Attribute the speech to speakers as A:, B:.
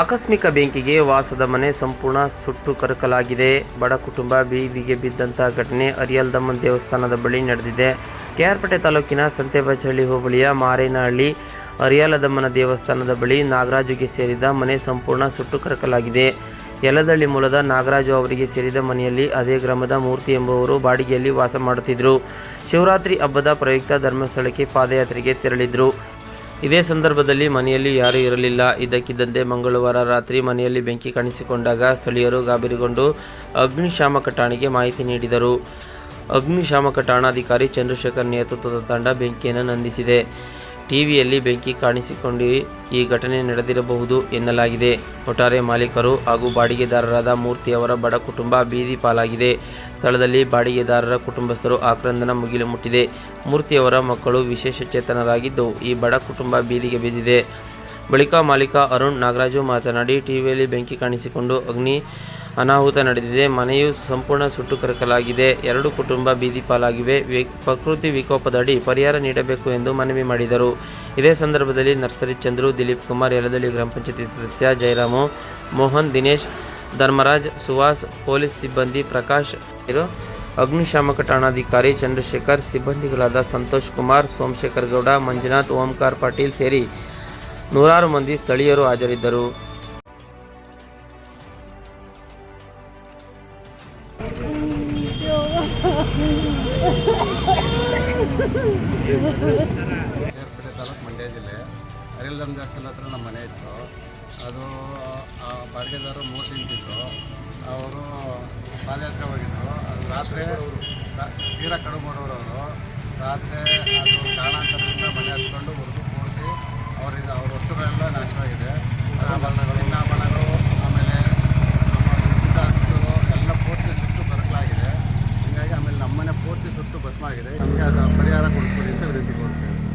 A: ಆಕಸ್ಮಿಕ ಬೆಂಕಿಗೆ ವಾಸದ ಮನೆ ಸಂಪೂರ್ಣ ಸುಟ್ಟು ಕರಕಲಾಗಿದೆ. ಬಡ ಕುಟುಂಬ ಬೀದಿಗೆ ಬಿದ್ದಂತಹ ಘಟನೆ ಅರಿಯಲ್ದಮ್ಮನ ದೇವಸ್ಥಾನದ ಬಳಿ ನಡೆದಿದೆ. ಕೆಆರ್ಪೇಟೆ ತಾಲೂಕಿನ ಸಂತೆಬಚ್ಚಹಳ್ಳಿ ಹೋಬಳಿಯ ಮಾರೇನಹಳ್ಳಿ ಅರಿಯಾಲದಮ್ಮನ ದೇವಸ್ಥಾನದ ಬಳಿ ನಾಗರಾಜುಗೆ ಸೇರಿದ ಮನೆ ಸಂಪೂರ್ಣ ಸುಟ್ಟು ಕರಕಲಾಗಿದೆ. ಯಲದಳ್ಳಿ ಮೂಲದ ನಾಗರಾಜು ಅವರಿಗೆ ಸೇರಿದ ಮನೆಯಲ್ಲಿ ಅದೇ ಗ್ರಾಮದ ಮೂರ್ತಿ ಎಂಬುವರು ಬಾಡಿಗೆಯಲ್ಲಿ ವಾಸ ಮಾಡುತ್ತಿದ್ದರು. ಶಿವರಾತ್ರಿ ಹಬ್ಬದ ಪ್ರಯುಕ್ತ ಧರ್ಮಸ್ಥಳಕ್ಕೆ ಪಾದಯಾತ್ರೆಗೆ ತೆರಳಿದ್ರು. ಇದೇ ಸಂದರ್ಭದಲ್ಲಿ ಮನೆಯಲ್ಲಿ ಯಾರೂ ಇರಲಿಲ್ಲ. ಇದಕ್ಕಿದ್ದಂತೆ ಮಂಗಳವಾರ ರಾತ್ರಿ ಮನೆಯಲ್ಲಿ ಬೆಂಕಿ ಕಾಣಿಸಿಕೊಂಡಾಗ ಸ್ಥಳೀಯರು ಗಾಬರಿಗೊಂಡು ಅಗ್ನಿಶಾಮಕ ಠಾಣೆಗೆ ಮಾಹಿತಿ ನೀಡಿದರು. ಅಗ್ನಿಶಾಮಕ ಠಾಣಾಧಿಕಾರಿ ಚಂದ್ರಶೇಖರ್ ನೇತೃತ್ವದ ತಂಡ ಬೆಂಕಿಯನ್ನು ನಂದಿಸಿದೆ. ಟಿವಿಯಲ್ಲಿ ಬೆಂಕಿ ಕಾಣಿಸಿಕೊಂಡು ಈ ಘಟನೆ ನಡೆದಿರಬಹುದು ಎನ್ನಲಾಗಿದೆ. ಒಟ್ಟಾರೆ ಮಾಲೀಕರು ಹಾಗೂ ಬಾಡಿಗೆದಾರರಾದ ಮೂರ್ತಿಯವರ ಬಡ ಕುಟುಂಬ ಬೀದಿ ಪಾಲಾಗಿದೆ. ಸ್ಥಳದಲ್ಲಿ ಬಾಡಿಗೆದಾರರ ಕುಟುಂಬಸ್ಥರು ಆಕ್ರಂದನ ಮುಗಿಲು ಮುಟ್ಟಿದೆ. ಮೂರ್ತಿಯವರ ಮಕ್ಕಳು ವಿಶೇಷ ಚೇತನರಾಗಿದ್ದು ಈ ಬಡ ಕುಟುಂಬ ಬೀದಿಗೆ ಬಿದ್ದಿದೆ. ಬಳಿಕ ಮಾಲೀಕ ಅರುಣ್ ನಾಗರಾಜು ಮಾತನಾಡಿ, ಟಿವಿಯಲ್ಲಿ ಬೆಂಕಿ ಕಾಣಿಸಿಕೊಂಡು ಅಗ್ನಿ ಅನಾಹುತ ನಡೆದಿದೆ. ಮನೆಯು ಸಂಪೂರ್ಣ ಸುಟ್ಟು ಕರಕಲಾಗಿದೆ ಎರಡು ಕುಟುಂಬ ಬೀದಿ ಪಾಲಾಗಿವೆ. ಪ್ರಕೃತಿ ವಿಕೋಪದಡಿ ಪರಿಹಾರ ನೀಡಬೇಕು ಎಂದು ಮನವಿ ಮಾಡಿದರು. ಇದೇ ಸಂದರ್ಭದಲ್ಲಿ ನರ್ಸರಿ ಚಂದ್ರು, ದಿಲೀಪ್ ಕುಮಾರ್, ಯಲದಳ್ಳಿ ಗ್ರಾಮ ಪಂಚಾಯತಿ ಸದಸ್ಯ ಜಯರಾಮು, ಮೋಹನ್, ದಿನೇಶ್, ಧರ್ಮರಾಜ್, ಸುಹಾಸ್, ಪೊಲೀಸ್ ಸಿಬ್ಬಂದಿ, ಪ್ರಕಾಶ್ ಅಗ್ನಿಶಾಮಕ ಠಾಣಾಧಿಕಾರಿ ಚಂದ್ರಶೇಖರ್, ಸಿಬ್ಬಂದಿಗಳಾದ ಸಂತೋಷ್ ಕುಮಾರ್, ಸೋಮಶೇಖರ್ ಗೌಡ, ಮಂಜುನಾಥ್, ಓಂಕಾರ್ ಪಾಟೀಲ್ ಸೇರಿ ನೂರಾರು ಮಂದಿ ಸ್ಥಳೀಯರು ಹಾಜರಿದ್ದರು.
B: ಕೇರ್ಪೇಟೆ ತಾಲೂಕು ಮಂಡ್ಯ ಜಿಲ್ಲೆ ಅರಿಲ್ದಮ್ ದೇವಸ್ಥಾನ ಹತ್ರ ನಮ್ಮ ಮನೆ ಇತ್ತು. ಅದು, ಆ, ಬಾಡಿಗೆದಾರರು ಮೂರು ತಿಂತಿದ್ರು. ಅವರು ಪಾದಯಾತ್ರೆ ಹೋಗಿದ್ರು. ಅದು ರಾತ್ರಿ ತೀರಾ ಕಡು ಮಾಡೋರು ಅವರು. ರಾತ್ರಿ ಅದು ಪೂರ್ತಿ ಸುಟ್ಟು ಭಸ್ಮ ಆಗಿದೆ. ನಮಗೆ ಅದು ಪರಿಹಾರ ಕೊಡಿಸ್ಕೊಡಿ ಅಂತ ವಿನಂತಿ ಕೊಡ್ತೇವೆ